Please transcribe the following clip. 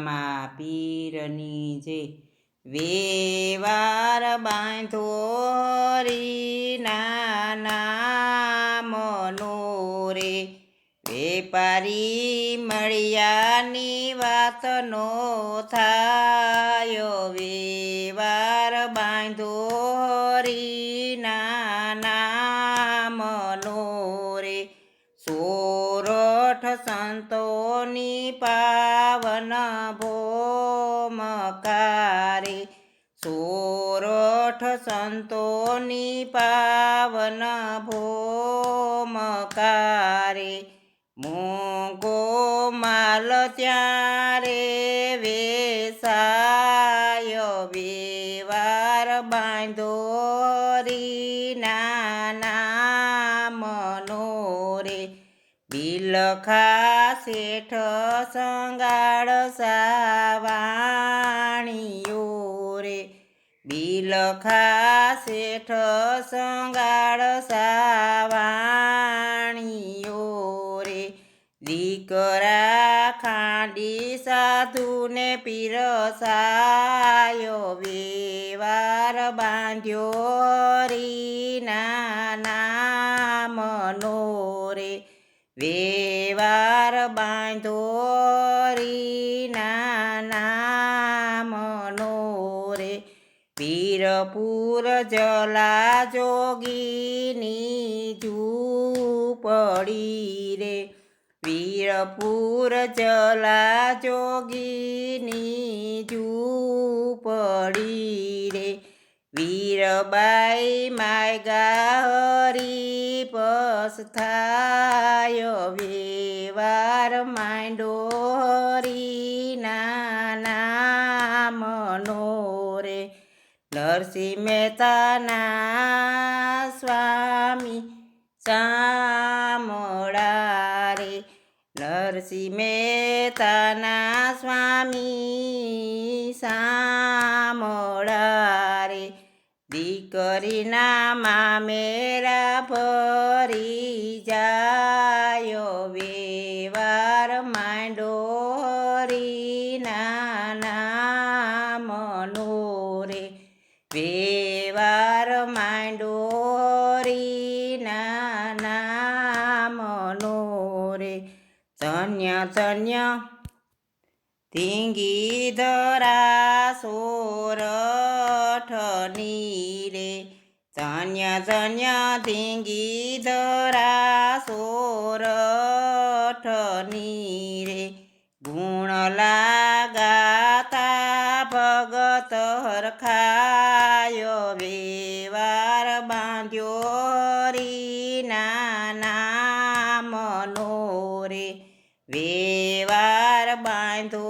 રામા પીરની જે વેવાર બાંધો રી નાના નામનો રે. વેપારી મળ્યાની વાત નો થાયો. વેવાર બાંધો ભોમકારે સોરઠ સંતોની પાવન ભોમકારે મોગો માલ ત્યારે વેસાય વેવાર બાંધો રીના બિલખા શેઠ સંગાળ સાવાણીઓ રે બિલખા શેઠ સંગાળ સાવાણીઓ રે દીકરા ખાંડી સાધુને પીરસાયો વેવાર બાંધ્યો રીના વેવાર બાંધો રીના નામનો રે. પીરપુર જલા જોગીની ઝૂંપડી રે. વીરપુર જલા જોગીની ઝૂંપડી રે. વીરબાઈ માય હરી પસ્થાયો વેવાર માંડોરી નાના નામનો રે નરસિંહ મહેતાના સ્વામી સામળા રે નરસિંહ મહેતાના સ્વામી સા દીકરીના મામેરા ભરી જાયો, વેવાર માંડો હરીના નામનો રે વેવાર માંડો હરીના નામનો રે ધન્ય ધન્ય ધીંગી ધરા સોરઠની રે ધન્ય ધન્ય ધીંગી ધરા સોરઠની રે ગુણ લાગાતા ભગત હરખાયો, વેવાર બાંધ્યો હરીના નામનો રે, વેવાર બાંધો